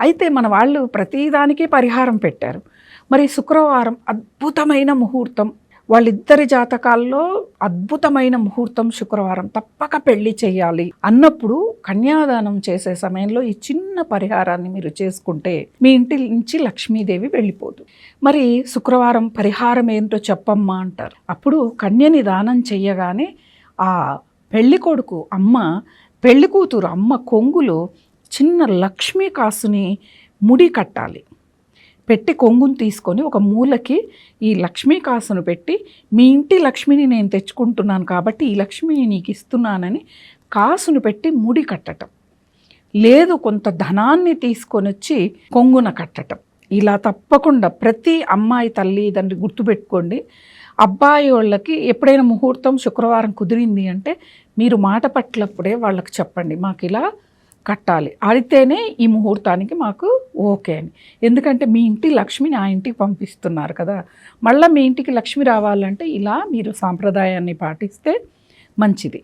అయితే మన వాళ్ళు ప్రతిదానికి పరిహారం పెట్టారు. మరి శుక్రవారం అద్భుతమైన ముహూర్తం. వాళ్ళిద్దరి జాతకాల్లో అద్భుతమైన ముహూర్తం శుక్రవారం. తప్పక పెళ్ళి చేయాలి అన్నప్పుడు కన్యాదానం చేసే సమయంలో ఈ చిన్న పరిహారాన్ని మీరు చేసుకుంటే మీ ఇంటి నుంచి లక్ష్మీదేవి వెళ్ళిపోదు. మరి శుక్రవారం పరిహారం ఏంటో చెప్పమ్మా అంటారు. అప్పుడు కన్యని దానం చెయ్యగానే ఆ పెళ్ళికొడుకు అమ్మ పెళ్ళికూతురు అమ్మ కొంగులో చిన్న లక్ష్మీ కాసుని ముడి కట్టాలి. పెట్టి కొంగుని తీసుకొని ఒక మూలకి ఈ లక్ష్మీ కాసును పెట్టి మీ ఇంటి లక్ష్మిని నేను తెచ్చుకుంటున్నాను కాబట్టి ఈ లక్ష్మిని నీకు ఇస్తున్నానని కాసును పెట్టి ముడి కట్టటం. లేదు కొంత ధనాన్ని తీసుకొని వచ్చి కొంగున కట్టటం. ఇలా తప్పకుండా ప్రతి అమ్మాయి తల్లి తండ్రి గుర్తుపెట్టుకోండి. అబ్బాయి వాళ్ళకి ఎప్పుడైనా ముహూర్తం శుక్రవారం కుదిరింది అంటే మీరు మాట పట్లప్పుడే వాళ్ళకి చెప్పండి. మాకు ఇలా కట్టాలి. అడితేనే ఈ ముహూర్తానికి మాకు ఓకే అని. ఎందుకంటే మీ ఇంటి లక్ష్మిని ఆ ఇంటికి పంపిస్తున్నారు కదా. మళ్ళీ మీ ఇంటికి లక్ష్మి రావాలంటే ఇలా మీరు సాంప్రదాయాన్ని పాటిస్తే మంచిది.